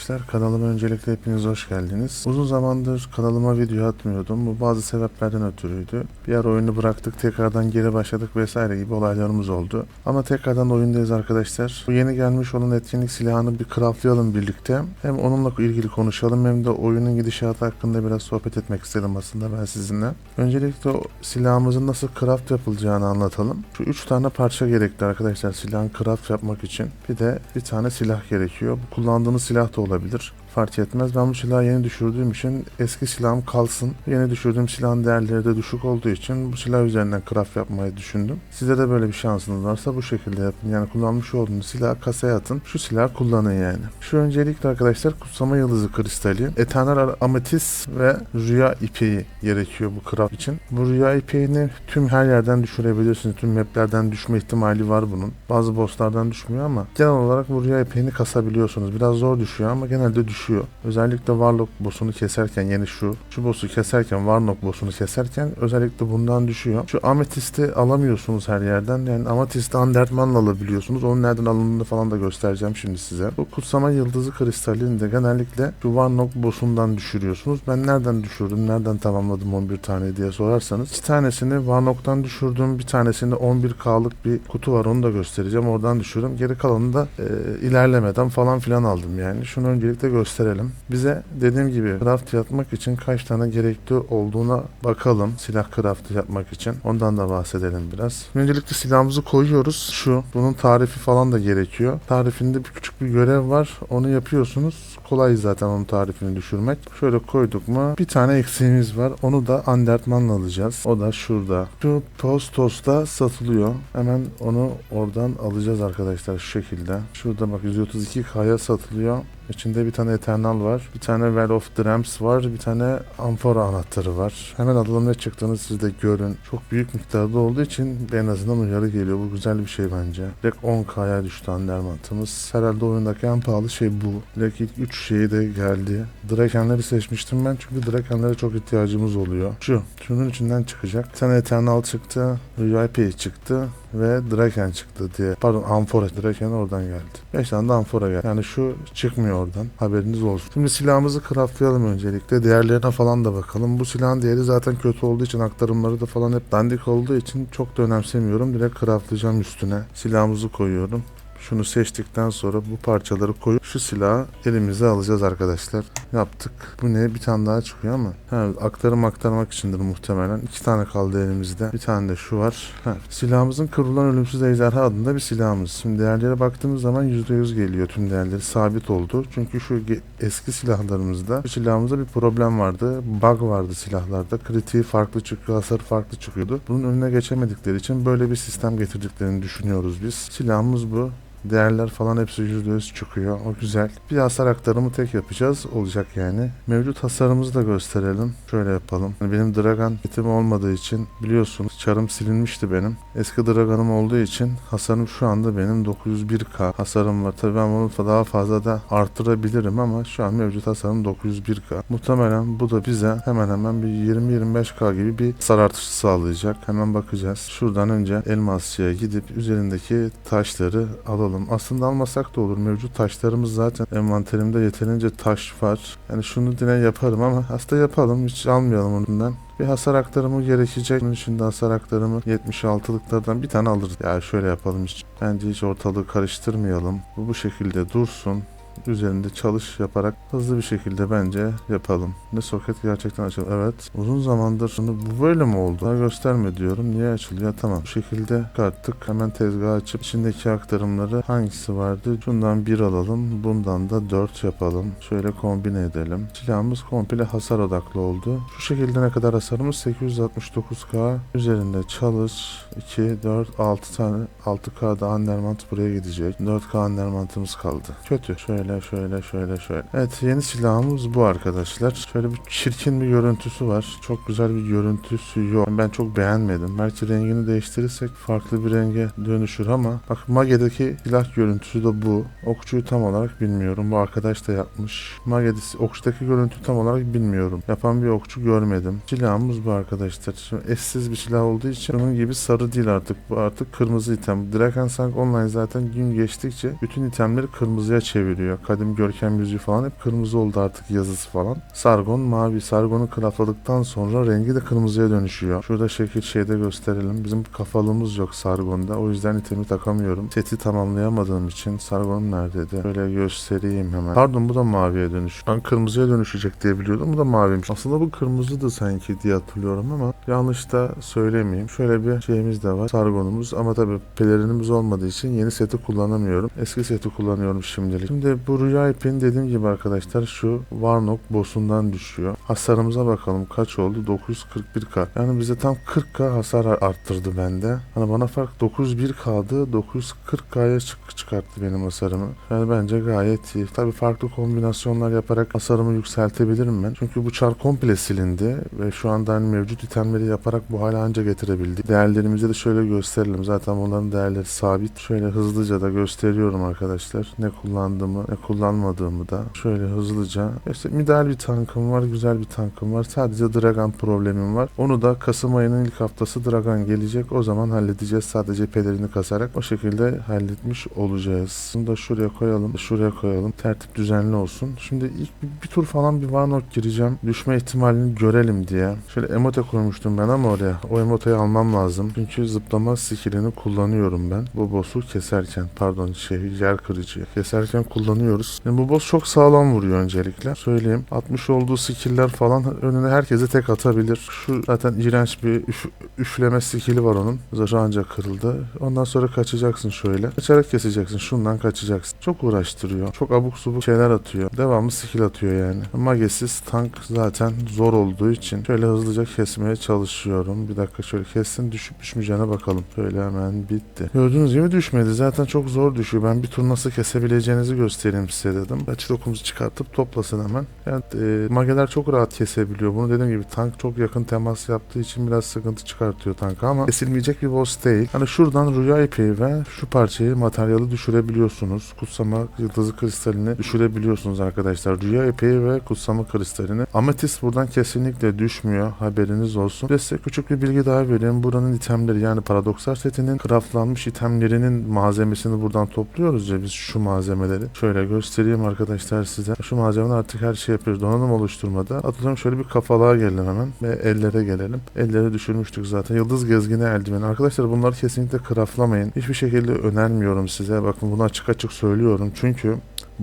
Arkadaşlar, kanalıma öncelikle hepiniz hoş geldiniz. Uzun zamandır kanalıma video atmıyordum. Bu bazı sebeplerden ötürüydü. Bir ara oyunu bıraktık, tekrardan geri başladık vesaire gibi olaylarımız oldu. Ama tekrardan oyundayız arkadaşlar. Bu yeni gelmiş olan etkinlik silahını bir craftlayalım birlikte. Hem onunla ilgili konuşalım hem de oyunun gidişatı hakkında biraz sohbet etmek istedim aslında ben sizinle. Öncelikle silahımızın nasıl craft yapılacağını anlatalım. Şu 3 tane parça gerekli arkadaşlar silahın craft yapmak için. Bir de bir tane silah gerekiyor. Bu kullandığınız silah da olabilir olabilir. Fark etmez. Ben bu silahı yeni düşürdüğüm için eski silahım kalsın. Yeni düşürdüğüm silahın değerleri de düşük olduğu için bu silah üzerinden craft yapmayı düşündüm. Size de böyle bir şansınız varsa bu şekilde yapın. Yani kullanmış olduğunuz silahı kasaya atın. Şu silahı kullanın yani. Şu öncelikle arkadaşlar kutsama yıldızı kristali, eternal ametis ve rüya ipeği gerekiyor bu craft için. Bu rüya ipeğini tüm her yerden düşürebilirsiniz. Tüm maplerden düşme ihtimali var bunun. Bazı bosslardan düşmüyor ama genel olarak bu rüya ipeğini kasabiliyorsunuz. Biraz zor düşüyor ama genelde düşüyor. Özellikle Warlock boss'unu keserken yani şu şu boss'u keserken Warlock boss'unu keserken özellikle bundan düşüyor. Şu ametisti alamıyorsunuz her yerden. Yani ametisti Undertman'la alabiliyorsunuz. Onun nereden alındığını falan da göstereceğim şimdi size. Bu kutsama yıldızı kristalini de genellikle şu Warlock boss'undan düşürüyorsunuz. Ben nereden düşürdüm, nereden tamamladım 11 tane diye sorarsanız. iki tanesini Warlock'tan düşürdüm. Bir tanesini 11K'lık bir kutu var onu da göstereceğim. Oradan düşürdüm. Geri kalanını da e, ilerlemeden falan filan aldım yani. Şunu öncelikle gösterelim. Bize dediğim gibi craft yapmak için kaç tane gerekli olduğuna bakalım. Silah craft yapmak için. Ondan da bahsedelim biraz. Öncelikle silahımızı koyuyoruz. Şu. Bunun tarifi falan da gerekiyor. Tarifinde bir küçük bir görev var. Onu yapıyorsunuz. Kolay zaten onun tarifini düşürmek. Şöyle koyduk mu bir tane eksiğimiz var. Onu da Undertman'la alacağız. O da şurada. Şu Postos'ta satılıyor. Hemen onu oradan alacağız arkadaşlar şu şekilde. Şurada bak 132K'ya satılıyor. İçinde bir tane Eternal var. Bir tane Well of Dreams var. Bir tane Amphora anahtarı var. Hemen ne çıktığını siz de görün. Çok büyük miktarda olduğu için en azından uyarı geliyor. Bu güzel bir şey bence. Direkt 10K'ya düştü Andermant'ımız. Herhalde oyundaki en pahalı şey bu. Direkt ilk 3 şeyi de geldi. Draken'leri seçmiştim ben çünkü Draken'lere çok ihtiyacımız oluyor. Şu. Şunun içinden çıkacak. Bir tane Eternal çıktı. VIP çıktı ve Draken çıktı diye. Pardon Amphora. Draken oradan geldi. 5 tane de Amphora geldi. Yani şu çıkmıyor oradan. Haberiniz olsun. Şimdi silahımızı craftlayalım öncelikle. Değerlerine falan da bakalım. Bu silahın değeri zaten kötü olduğu için aktarımları da falan hep dandik olduğu için çok da önemsemiyorum. Direkt craftlayacağım üstüne. Silahımızı koyuyorum. Şunu seçtikten sonra bu parçaları koyup şu silahı elimize alacağız arkadaşlar. Yaptık. Bu ne? Bir tane daha çıkıyor ama. Ha, aktarım aktarmak içindir muhtemelen. İki tane kaldı elimizde. Bir tane de şu var. Ha, silahımızın kırılan ölümsüz ejderha adında bir silahımız. Şimdi değerlere baktığımız zaman %100 geliyor. Tüm değerleri sabit oldu. Çünkü şu eski silahlarımızda, silahımızda bir problem vardı. Bug vardı silahlarda. Kritiği farklı çıkıyor, hasarı farklı çıkıyordu. Bunun önüne geçemedikleri için böyle bir sistem getirdiklerini düşünüyoruz biz. Silahımız bu. Değerler falan hepsi %100 çıkıyor. O güzel. Bir hasar aktarımı tek yapacağız. Olacak yani. Mevcut hasarımızı da gösterelim. Şöyle yapalım. Benim Dragan kitim olmadığı için biliyorsunuz çarım silinmişti benim. Eski Dragan'ım olduğu için hasarım şu anda benim 901k hasarım var. Tabii ben bunu daha fazla da arttırabilirim ama şu an mevcut hasarım 901k. Muhtemelen bu da bize hemen hemen bir 20-25k gibi bir hasar artışı sağlayacak. Hemen bakacağız. Şuradan önce elmasçıya gidip üzerindeki taşları alalım. Aslında almasak da olur. Mevcut taşlarımız zaten envanterimde yeterince taş var. Yani şunu yine yaparım ama aslında yapalım. Hiç almayalım ondan. Bir hasar aktarımı gerekecek. Bunun için de hasar aktarımı 76'lıklardan bir tane alırız. Ya şöyle yapalım hiç. Bence hiç ortalığı karıştırmayalım. Bu bu şekilde dursun üzerinde çalış yaparak hızlı bir şekilde bence yapalım. Ne soket gerçekten açıldı. Evet. Uzun zamandır şunu bu böyle mi oldu? Daha gösterme diyorum. Niye açılıyor? Tamam. Bu şekilde çıkarttık. Hemen tezgah açıp içindeki aktarımları hangisi vardı? Şundan bir alalım. Bundan da 4 yapalım. Şöyle kombine edelim. Silahımız komple hasar odaklı oldu. Şu şekilde ne kadar hasarımız? 869k. Üzerinde çalış. 2, 4, 6 tane 6k'da Andermant buraya gidecek. 4k Andermant'ımız kaldı. Kötü. Şöyle şöyle şöyle şöyle. Evet yeni silahımız bu arkadaşlar. Şöyle bir çirkin bir görüntüsü var. Çok güzel bir görüntüsü yok. Ben çok beğenmedim. Belki rengini değiştirirsek farklı bir renge dönüşür ama bak Mage'deki silah görüntüsü de bu. Okçuyu tam olarak bilmiyorum. Bu arkadaş da yapmış. Mage'de okçudaki görüntü tam olarak bilmiyorum. Yapan bir okçu görmedim. Silahımız bu arkadaşlar. Şimdi eşsiz bir silah olduğu için onun gibi sarı değil artık. Bu artık kırmızı item. Dragon Sank Online zaten gün geçtikçe bütün itemleri kırmızıya çeviriyor. Kadim görkem yüzüğü falan hep kırmızı oldu artık yazısı falan. Sargon mavi. Sargon'u craftladıktan sonra rengi de kırmızıya dönüşüyor. Şurada şekil şeyde gösterelim. Bizim kafalığımız yok Sargon'da. O yüzden itemi takamıyorum. Seti tamamlayamadığım için Sargon neredeydi? Şöyle göstereyim hemen. Pardon bu da maviye dönüş. Ben kırmızıya dönüşecek diye biliyordum. Bu da maviymiş. Aslında bu kırmızıdı sanki diye hatırlıyorum ama yanlış da söylemeyeyim. Şöyle bir şeyimiz de var. Sargon'umuz ama tabii pelerinimiz olmadığı için yeni seti kullanamıyorum. Eski seti kullanıyorum şimdilik. Şimdi bu rüya ipin dediğim gibi arkadaşlar şu Warnock boss'undan düşüyor. Hasarımıza bakalım kaç oldu? 941k. Yani bize tam 40k hasar arttırdı bende. Hani bana fark 901k'dı. 940k'ya çık çıkarttı benim hasarımı. Yani bence gayet iyi. Tabii farklı kombinasyonlar yaparak hasarımı yükseltebilirim ben. Çünkü bu çar komple silindi ve şu anda hani mevcut itemleri yaparak bu hale anca getirebildik. Değerlerimizi de şöyle gösterelim. Zaten bunların değerleri sabit. Şöyle hızlıca da gösteriyorum arkadaşlar. Ne kullandığımı, ne kullanmadığımı da. Şöyle hızlıca. İşte ideal bir tankım var, güzel bir tankım var. Sadece Dragan problemim var. Onu da Kasım ayının ilk haftası Dragan gelecek. O zaman halledeceğiz. Sadece pelerini kasarak o şekilde halletmiş olacağız. Bunu da şuraya koyalım, şuraya koyalım. Tertip düzenli olsun. Şimdi ilk bir, bir tur falan bir Warnock gireceğim. Düşme ihtimalini görelim diye. Şöyle emote koymuştum ben ama oraya. O emoteyi almam lazım. Çünkü zıplama skillini kullanıyorum ben. Bu boss'u keserken, pardon şey yer kırıcı. Keserken kullanıyoruz. Yani bu boss çok sağlam vuruyor öncelikle. Söyleyeyim. Atmış olduğu skill'ler falan önüne herkese tek atabilir. Şu zaten iğrenç bir üf, üfleme skill'i var onun. Zırhı ancak kırıldı. Ondan sonra kaçacaksın şöyle. Kaçarak keseceksin. Şundan kaçacaksın. Çok uğraştırıyor. Çok abuk subuk şeyler atıyor. Devamlı skill atıyor yani. Magesiz tank zaten zor olduğu için şöyle hızlıca kesmeye çalışıyorum. Bir dakika şöyle kessin düşüp düşmeyeceğine bakalım. Şöyle hemen bitti. Gördüğünüz gibi düşmedi. Zaten çok zor düşüyor. Ben bir tur nasıl kesebileceğinizi göstereyim size dedim. Açık okumuzu çıkartıp toplasın hemen. Yani e, mageler çok rahat kesebiliyor. Bunu dediğim gibi tank çok yakın temas yaptığı için biraz sıkıntı çıkartıyor tanka ama kesilmeyecek bir boss değil. Hani şuradan rüya ipeği ve şu parçayı materyali düşürebiliyorsunuz. Kutsama yıldızı kristalini düşürebiliyorsunuz arkadaşlar. Rüya ipeği ve kutsama kristalini. Ametist buradan kesinlikle düşmüyor. Haberiniz olsun. Ve size küçük bir bilgi daha vereyim. Buranın itemleri yani paradoksal setinin craftlanmış itemlerinin malzemesini buradan topluyoruz ya biz şu malzemeleri. Şöyle göstereyim arkadaşlar size. Şu malzemeler artık her şey yapıyoruz. Donanım oluşturmada. Atıyorum şöyle bir kafalığa gelelim hemen ve ellere gelelim. Elleri düşürmüştük zaten. Yıldız gezgini eldiveni. Arkadaşlar bunları kesinlikle craftlamayın. Hiçbir şekilde önermiyorum size. Bakın bunu açık açık söylüyorum. Çünkü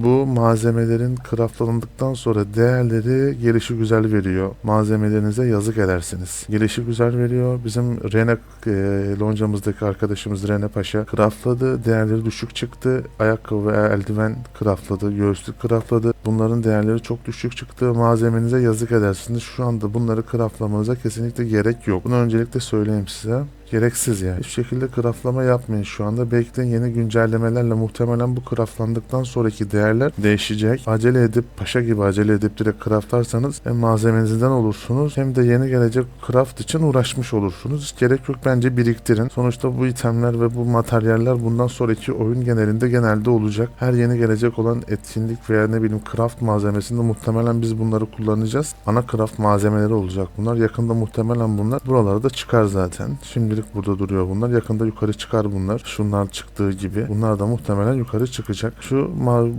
bu malzemelerin craftlandıktan sonra değerleri gelişi güzel veriyor. Malzemelerinize yazık edersiniz. Gelişi güzel veriyor. Bizim Rene e, loncamızdaki arkadaşımız Rene Paşa craftladı. Değerleri düşük çıktı. Ayakkabı ve eldiven craftladı. Göğüslük craftladı. Bunların değerleri çok düşük çıktı. Malzemenize yazık edersiniz. Şu anda bunları craftlamanıza kesinlikle gerek yok. Bunu öncelikle söyleyeyim size. Gereksiz yani. Hiçbir şekilde kraftlama yapmayın şu anda. Bekleyin yeni güncellemelerle muhtemelen bu kraflandıktan sonraki değerler değişecek. Acele edip paşa gibi acele edip direkt craftlarsanız hem malzemenizden olursunuz hem de yeni gelecek craft için uğraşmış olursunuz. Hiç gerek yok bence biriktirin. Sonuçta bu itemler ve bu materyaller bundan sonraki oyun genelinde genelde olacak. Her yeni gelecek olan etkinlik veya ne bileyim craft malzemesinde muhtemelen biz bunları kullanacağız. Ana craft malzemeleri olacak bunlar. Yakında muhtemelen bunlar buralarda çıkar zaten. Şimdi Şimdilik burada duruyor bunlar. Yakında yukarı çıkar bunlar. Şunlar çıktığı gibi. Bunlar da muhtemelen yukarı çıkacak. Şu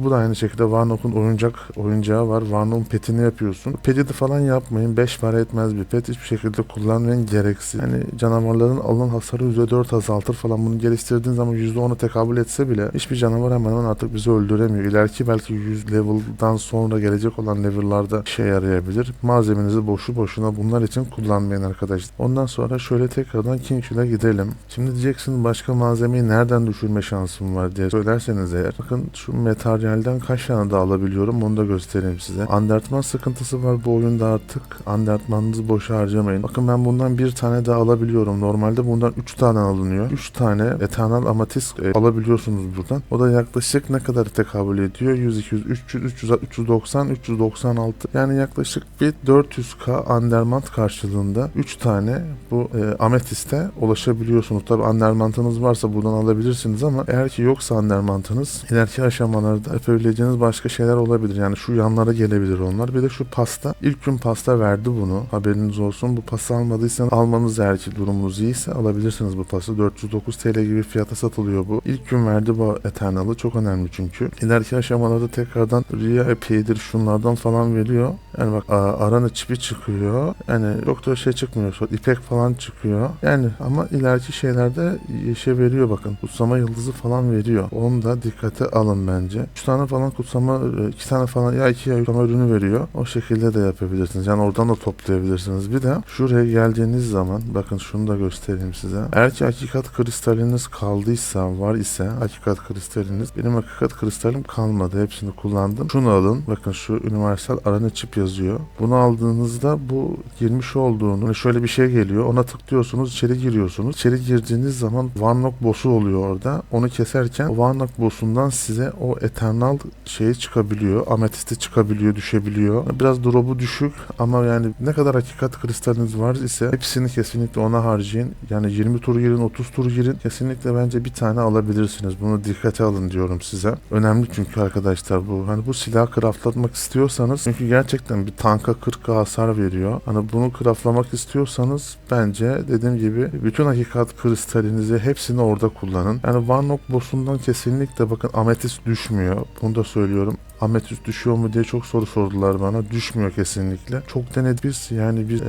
bu da aynı şekilde Warnock'un oyuncak oyuncağı var. Warnock'un petini yapıyorsun. Peti de falan yapmayın. 5 para etmez bir pet. Hiçbir şekilde kullanmayın. Gereksiz. Yani canavarların alınan hasarı %4 azaltır falan. Bunu geliştirdiğin zaman %10'a tekabül etse bile hiçbir canavar hemen hemen artık bizi öldüremiyor. İleriki belki 100 level'dan sonra gelecek olan level'larda işe yarayabilir. Malzemenizi boşu boşuna bunlar için kullanmayın arkadaşlar. Ondan sonra şöyle tekrardan King Shield'a gidelim. Şimdi diyeceksin başka malzemeyi nereden düşürme şansım var diye söylerseniz eğer. Bakın şu materyalden kaç tane daha alabiliyorum onu da göstereyim size. Undertman sıkıntısı var bu oyunda artık. Undertmanınızı boşa harcamayın. Bakın ben bundan bir tane daha alabiliyorum. Normalde bundan 3 tane alınıyor. 3 tane Eternal Amethyst e, alabiliyorsunuz buradan. O da yaklaşık ne kadar tekabül ediyor? 100, 200, 300, 300, 390, 396. Yani yaklaşık bir 400k Undermant karşılığında 3 tane bu e, Amethyst'e ulaşabiliyorsunuz. Tabi Under mantığınız varsa buradan alabilirsiniz ama eğer ki yoksa Under mantığınız ileriki aşamalarda yapabileceğiniz başka şeyler olabilir. Yani şu yanlara gelebilir onlar. Bir de şu pasta. ilk gün pasta verdi bunu. Haberiniz olsun. Bu pasta almadıysanız almanız eğer ki durumunuz iyiyse alabilirsiniz bu pasta. 409 TL gibi fiyata satılıyor bu. İlk gün verdi bu Eternal'ı. Çok önemli çünkü. İleriki aşamalarda tekrardan Ria epeydir şunlardan falan veriyor. Yani bak Arana çipi çıkıyor. Yani çok şey çıkmıyor. ipek falan çıkıyor. Yani ama ileriki şeylerde şey veriyor bakın. Kutsama yıldızı falan veriyor. Onu da dikkate alın bence. 3 tane falan kutsama, 2 tane falan ya 2 ya kutsama ürünü veriyor. O şekilde de yapabilirsiniz. Yani oradan da toplayabilirsiniz. Bir de şuraya geldiğiniz zaman bakın şunu da göstereyim size. Eğer ki hakikat kristaliniz kaldıysa, var ise hakikat kristaliniz. Benim hakikat kristalim kalmadı. Hepsini kullandım. Şunu alın. Bakın şu universal arana çip yazıyor. Bunu aldığınızda bu girmiş olduğunu hani şöyle bir şey geliyor. Ona tıklıyorsunuz, içeri giriyorsunuz. İçeri girdiğiniz zaman Warlock boss'u oluyor orada. Onu keserken Warlock boss'undan size o Eternal şeyi çıkabiliyor. Ametisti çıkabiliyor, düşebiliyor. Biraz drop'u düşük ama yani ne kadar hakikat kristaliniz var ise hepsini kesinlikle ona harcayın. Yani 20 tur girin, 30 tur girin. Kesinlikle bence bir tane alabilirsiniz. Bunu dikkate alın diyorum size. Önemli çünkü arkadaşlar bu. Hani bu silah craftlatmak istiyorsanız çünkü gerçekten bir tanka 40 hasar veriyor. Hani bunu craftlamak istiyorsanız bence dediğim gibi bütün hakikat kristalinizi hepsini orada kullanın. Yani Warnock boss'undan kesinlikle bakın ametist düşmüyor. Bunu da söylüyorum. Ametist düşüyor mu diye çok soru sordular bana. Düşmüyor kesinlikle. Çok denedik biz. Yani biz e,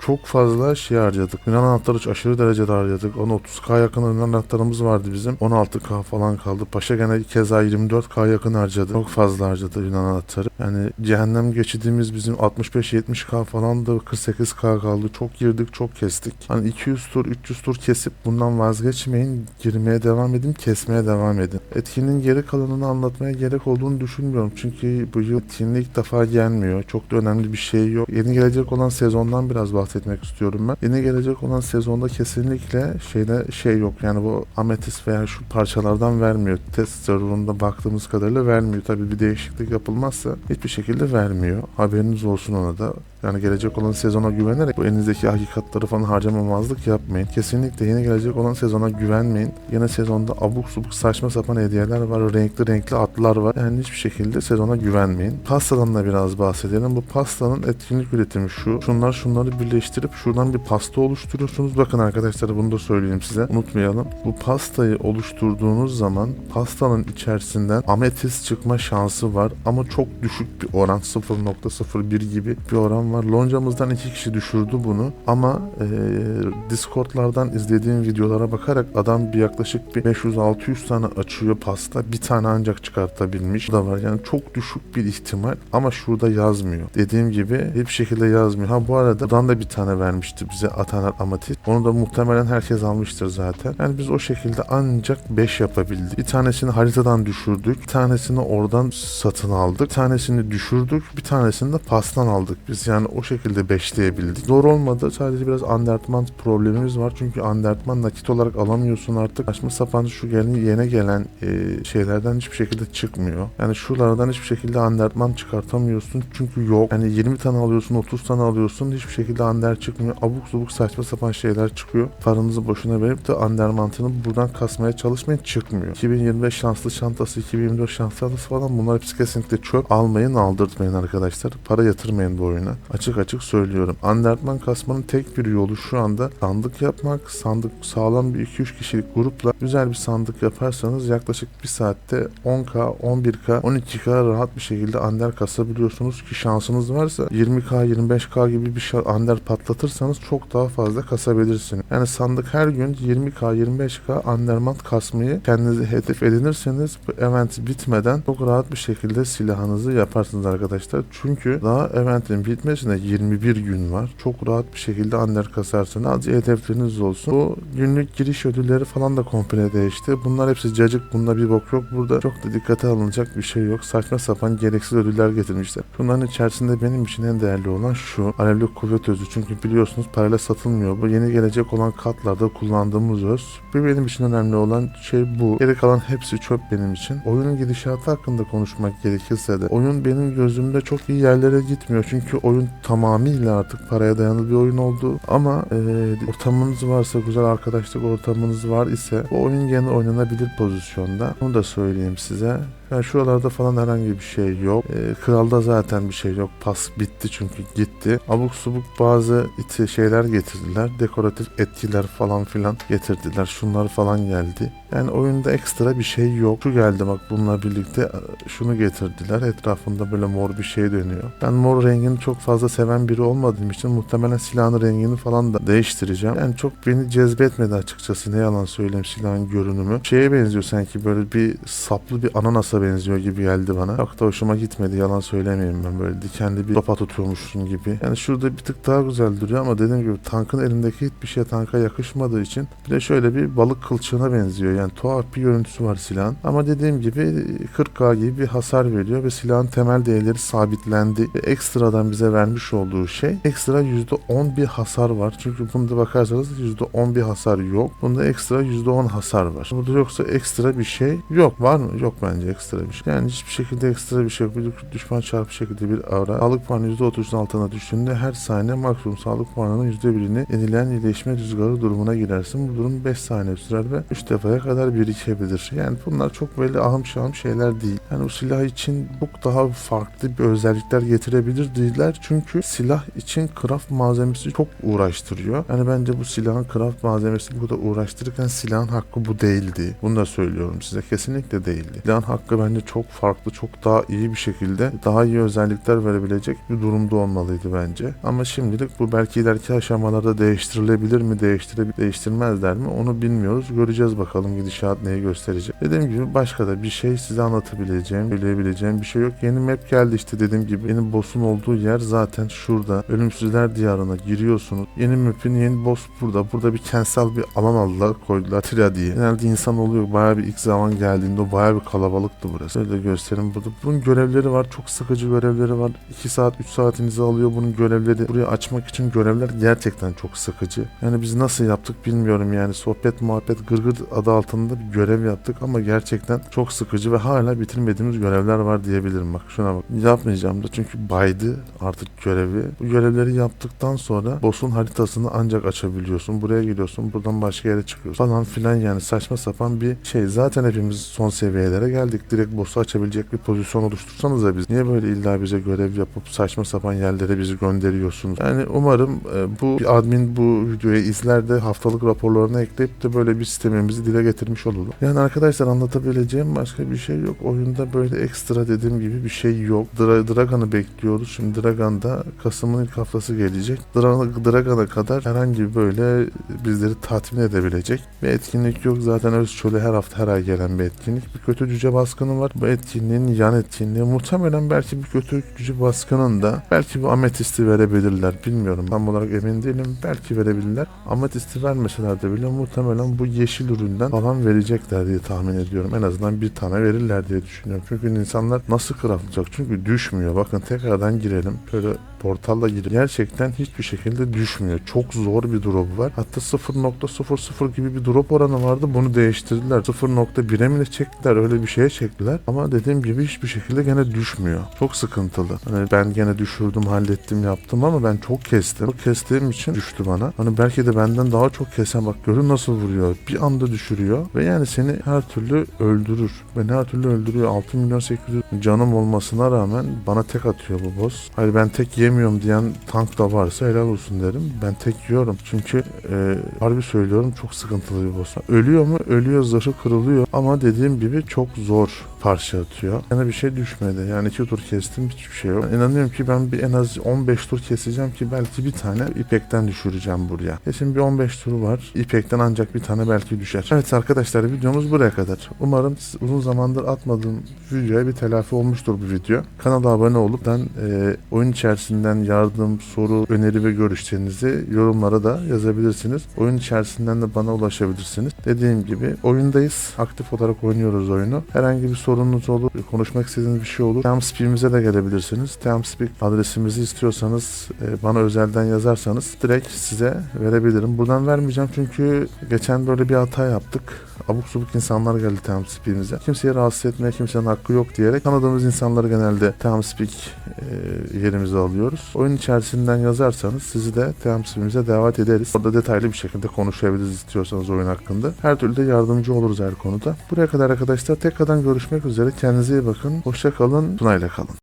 çok fazla şey harcadık. Yunan anahtarı aşırı derecede harcadık. 10-30k yakın Yunan anahtarımız vardı bizim. 16k falan kaldı. Paşa gene keza 24k yakın harcadı. Çok fazla harcadı Yunan anahtarı. Yani cehennem geçidimiz bizim 65-70k falan da 48k kaldı. Çok girdik çok kestik. Hani 200 tur 300 tur kesip bundan vazgeçmeyin. Girmeye devam edin kesmeye devam edin. Etkinin geri kalanını anlatmaya gerek olduğunu düşünmüyorum. Çünkü bu yıl etkinlik ilk defa gelmiyor. Çok da önemli bir şey yok. Yeni gelecek olan sezondan biraz bahsetmek istiyorum ben. Yeni gelecek olan sezonda kesinlikle şeyde şey yok. Yani bu ametist veya şu parçalardan vermiyor. Test serverında baktığımız kadarıyla vermiyor. Tabii bir değişiklik yapılmazsa hiçbir şekilde vermiyor. Haberiniz olsun ona da. Yani gelecek olan sezona güvenerek bu elinizdeki hakikatları falan harcamamazlık yapmayın. Kesinlikle yeni gelecek olan sezona güvenmeyin. Yeni sezonda abuk subuk saçma sapan hediyeler var. Renkli renkli atlar var. Yani hiçbir şekilde sezona güvenmeyin. Pastadan da biraz bahsedelim. Bu pastanın etkinlik üretimi şu. Şunlar şunları birleştirip şuradan bir pasta oluşturuyorsunuz. Bakın arkadaşlar bunu da söyleyeyim size. Unutmayalım. Bu pastayı oluşturduğunuz zaman pastanın içerisinden ametist çıkma şansı var. Ama çok düşük bir oran. 0.01 gibi bir oran var. Loncamızdan iki kişi düşürdü bunu. Ama e, Discord'lardan izlediğim videolara bakarak adam bir yaklaşık bir 500-600 tane açıyor pasta. Bir tane ancak çıkartabilmiş. Bu da var. Yani çok düşük bir ihtimal ama şurada yazmıyor. Dediğim gibi hiçbir şekilde yazmıyor. Ha bu arada buradan da bir tane vermişti bize Atanar Amatit. Onu da muhtemelen herkes almıştır zaten. Yani biz o şekilde ancak 5 yapabildik. Bir tanesini haritadan düşürdük. Bir tanesini oradan satın aldık. Bir tanesini düşürdük. Bir tanesini de pastan aldık. Biz yani o şekilde beşleyebildik. Zor olmadı. Sadece biraz undertman problemimiz var. Çünkü undertman nakit olarak alamıyorsun artık. Saçma sapan şu yeni, yeni gelen e, şeylerden hiçbir şekilde çıkmıyor. Yani şuralardan hiçbir şekilde undertman çıkartamıyorsun. Çünkü yok. Yani 20 tane alıyorsun, 30 tane alıyorsun. Hiçbir şekilde under çıkmıyor. Abuk subuk saçma sapan şeyler çıkıyor. Paranızı boşuna verip de under mantığını buradan kasmaya çalışmayın. Çıkmıyor. 2025 şanslı çantası, 2024 şanslı çantası falan bunlar hepsi kesinlikle çöp. Almayın, aldırtmayın arkadaşlar. Para yatırmayın bu oyuna. Açık açık söylüyorum. Undertman kasmanın tek bir yolu şu anda sandık yapmak. Sandık sağlam bir 2-3 kişilik grupla güzel bir sandık yaparsanız yaklaşık bir saatte 10k, 11k, 12k rahat bir şekilde under kasabiliyorsunuz ki şansınız varsa 20k, 25k gibi bir şey under patlatırsanız çok daha fazla kasabilirsiniz. Yani sandık her gün 20k, 25k undermant kasmayı kendinize hedef edinirseniz bu event bitmeden çok rahat bir şekilde silahınızı yaparsınız arkadaşlar. Çünkü daha eventin bitmesine 21 gün var. Çok rahat bir şekilde under kasarsınız. Azıcık hedefleriniz olsun. Bu günlük giriş ödülleri falan da komple değişti. Bunlar hepsi cacık. Bunda bir bok yok. Burada çok da dikkate alınacak bir şey yok. Saçma sapan gereksiz ödüller getirmişler. Bunların içerisinde benim için en değerli olan şu. Alevli kuvvet özü. Çünkü biliyorsunuz parayla satılmıyor. Bu yeni gelecek olan katlarda kullandığımız öz. Bir benim için önemli olan şey bu. Geri kalan hepsi çöp benim için. Oyunun gidişatı hakkında konuşmak gerekirse de oyun benim gözümde çok iyi yerlere gitmiyor. Çünkü oyun tamamıyla artık paraya dayalı bir oyun oldu. Ama e, ortamını silahınız varsa, güzel arkadaşlık ortamınız var ise bu oyun gene oynanabilir pozisyonda. Onu da söyleyeyim size. Yani şuralarda falan herhangi bir şey yok. Ee, kralda zaten bir şey yok. Pas bitti çünkü gitti. Abuk subuk bazı iti şeyler getirdiler. Dekoratif etkiler falan filan getirdiler. Şunlar falan geldi. Yani oyunda ekstra bir şey yok. Şu geldi bak bununla birlikte e, şunu getirdiler. Etrafında böyle mor bir şey dönüyor. Ben mor rengini çok fazla seven biri olmadığım için muhtemelen silahın rengini falan da değiştireceğim. Yani çok beni cezbetmedi açıkçası. Ne yalan söyleyeyim silahın görünümü. Şeye benziyor sanki böyle bir saplı bir ananasa benziyor gibi geldi bana. Çok da hoşuma gitmedi. Yalan söylemeyeyim ben böyle dikenli bir sopa tutuyormuşsun gibi. Yani şurada bir tık daha güzel duruyor ama dediğim gibi tankın elindeki hiçbir şey tanka yakışmadığı için bir de şöyle bir balık kılçığına benziyor. Yani tuhaf bir görüntüsü var silahın. Ama dediğim gibi 40k gibi bir hasar veriyor ve silahın temel değerleri sabitlendi. Ve ekstradan bize vermiş olduğu şey ekstra %10 bir hasar var. Çünkü bunda bakarsanız %10 bir hasar yok. Bunda ekstra %10 hasar var. Burada yoksa ekstra bir şey yok. Var mı? Yok bence ekstra bir şey. Yani hiçbir şekilde ekstra bir şey yok. Bir düşman çarpı şekilde bir avra. Sağlık puanı %30'un altına düştüğünde her saniye maksimum sağlık puanının %1'ini yenilen iyileşme rüzgarı durumuna girersin. Bu durum 5 saniye sürer ve 3 defaya kadar birikebilir. Yani bunlar çok böyle ahım şahım şeyler değil. Yani o silah için çok daha farklı bir özellikler getirebilir değiller. Çünkü silah için craft malzemesi çok uğraştırıyor. Yani bence bu silahın craft malzemesi bu kadar uğraştırırken silahın hakkı bu değildi. Bunu da söylüyorum size. Kesinlikle değildi. Silahın hakkı bence çok farklı, çok daha iyi bir şekilde daha iyi özellikler verebilecek bir durumda olmalıydı bence. Ama şimdilik bu belki ileriki aşamalarda değiştirilebilir mi, değiştirebilir, değiştirmezler mi onu bilmiyoruz. Göreceğiz bakalım gidişat neyi gösterecek. Dediğim gibi başka da bir şey size anlatabileceğim, söyleyebileceğim bir şey yok. Yeni map geldi işte dediğim gibi. Yeni boss'un olduğu yer zaten şurada. Ölümsüzler diyarına giriyorsunuz. Yeni map'in yeni boss burada. Burada bir kentsel bir alan aldılar koydular. Tira diye. Genelde insan oluyor. Bayağı bir ilk zaman geldiğinde o bayağı bir kalabalıktı burası. Öyle göstereyim burada. Bunun görevleri var. Çok sıkıcı görevleri var. 2 saat 3 saatinizi alıyor bunun görevleri. Burayı açmak için görevler gerçekten çok sıkıcı. Yani biz nasıl yaptık bilmiyorum yani. Sohbet muhabbet gırgır adı altında bir görev yaptık ama gerçekten çok sıkıcı ve hala bitirmediğimiz görevler var diyebilirim. Bak şuna bak. Yapmayacağım da çünkü baydı artık görevi. Bu görevleri yaptıktan sonra boss'un haritasını ancak açabiliyorsun. Buraya geliyorsun. Buradan başka yere çıkıyorsun. Falan filan yani saçma sapan bir şey. Zaten hepimiz son seviyelere geldik. Direkt boss'u açabilecek bir pozisyon oluştursanız da biz. Niye böyle illa bize görev yapıp saçma sapan yerlere bizi gönderiyorsunuz? Yani umarım e, bu admin bu videoyu izler de haftalık raporlarına ekleyip de böyle bir sistemimizi dile getirmiş olurlar. Yani arkadaşlar anlatabileceğim başka bir şey yok. Oyunda böyle ekstra dediğim gibi bir şey yok. Dra Dragan'ı bekliyoruz. Şimdi Dragan'da Kasım'ın ilk haftası gelecek. Dra Dragan'a kadar herhangi böyle bizleri tatmin edebilecek bir etkinlik yok. Zaten Özçöl'e her hafta her ay gelen bir etkinlik. Bir kötü cüce baskını var. Bu etkinliğin yan etkinliği muhtemelen belki bir kötü cüce baskının da belki bu ametisti verebilirler. Bilmiyorum. Tam olarak emin değilim. Belki verebilirler. Ametisti vermeseler de bile muhtemelen bu yeşil üründen falan verecekler diye tahmin ediyorum. En azından bir tane verirler diye düşünüyorum. Çünkü insanlar nasıl craftlayacak? Çünkü düşmüyor. Bakın tekrardan girelim. Şöyle portalla girip gerçekten hiçbir şekilde düşmüyor. Çok zor bir drop var. Hatta 0.00 gibi bir drop oranı vardı. Bunu değiştirdiler. 0.1'e mi çektiler? Öyle bir şeye çektiler. Ama dediğim gibi hiçbir şekilde gene düşmüyor. Çok sıkıntılı. Hani ben gene düşürdüm, hallettim, yaptım ama ben çok kestim. Çok kestiğim için düştü bana. Hani belki de benden daha çok kesen bak görün nasıl vuruyor. Bir anda düşürüyor ve yani seni her türlü öldürür. Beni her türlü öldürüyor. 6 milyon 800 canım olmasına rağmen bana tek atıyor bu boss. Hayır ben tek yemiyorum diyen tank da varsa helal olsun derim. Ben tek yiyorum. Çünkü e, harbi söylüyorum çok sıkıntılı bir boss. Ölüyor mu? Ölüyor. Zırhı kırılıyor. Ama dediğim gibi çok zor parça atıyor. Yani bir şey düşmedi. Yani iki tur kestim hiçbir şey yok. İnanıyorum ki ben bir en az 15 tur keseceğim ki belki bir tane ipekten düşüreceğim buraya. Şimdi bir 15 turu var. İpekten ancak bir tane belki düşer. Evet arkadaşlar videomuz buraya kadar. Umarım uzun zamandır atmadığım videoya bir telafi olmuştur bu video. Kanala abone olup ben e, oyun içerisinden yardım, soru, öneri ve görüşlerinizi yorumlara da yazabilirsiniz. Oyun içerisinden de bana ulaşabilirsiniz. Dediğim gibi oyundayız. Aktif olarak oynuyoruz oyunu. Herhangi bir soru sorununuz olur, konuşmak istediğiniz bir şey olur. Teamspeak'imize de gelebilirsiniz. Teamspeak adresimizi istiyorsanız e, bana özelden yazarsanız direkt size verebilirim. Buradan vermeyeceğim çünkü geçen böyle bir hata yaptık. Abuk subuk insanlar geldi Teamspeak'imize. Kimseyi rahatsız etmeye kimsenin hakkı yok diyerek tanıdığımız insanları genelde Teamspeak e, yerimize alıyoruz. Oyun içerisinden yazarsanız sizi de Teamspeak'imize davet ederiz. Orada detaylı bir şekilde konuşabiliriz istiyorsanız oyun hakkında. Her türlü de yardımcı oluruz her konuda. Buraya kadar arkadaşlar tekrardan görüşmek üzere. Kendinize iyi bakın. Hoşça kalın. Tunayla kalın.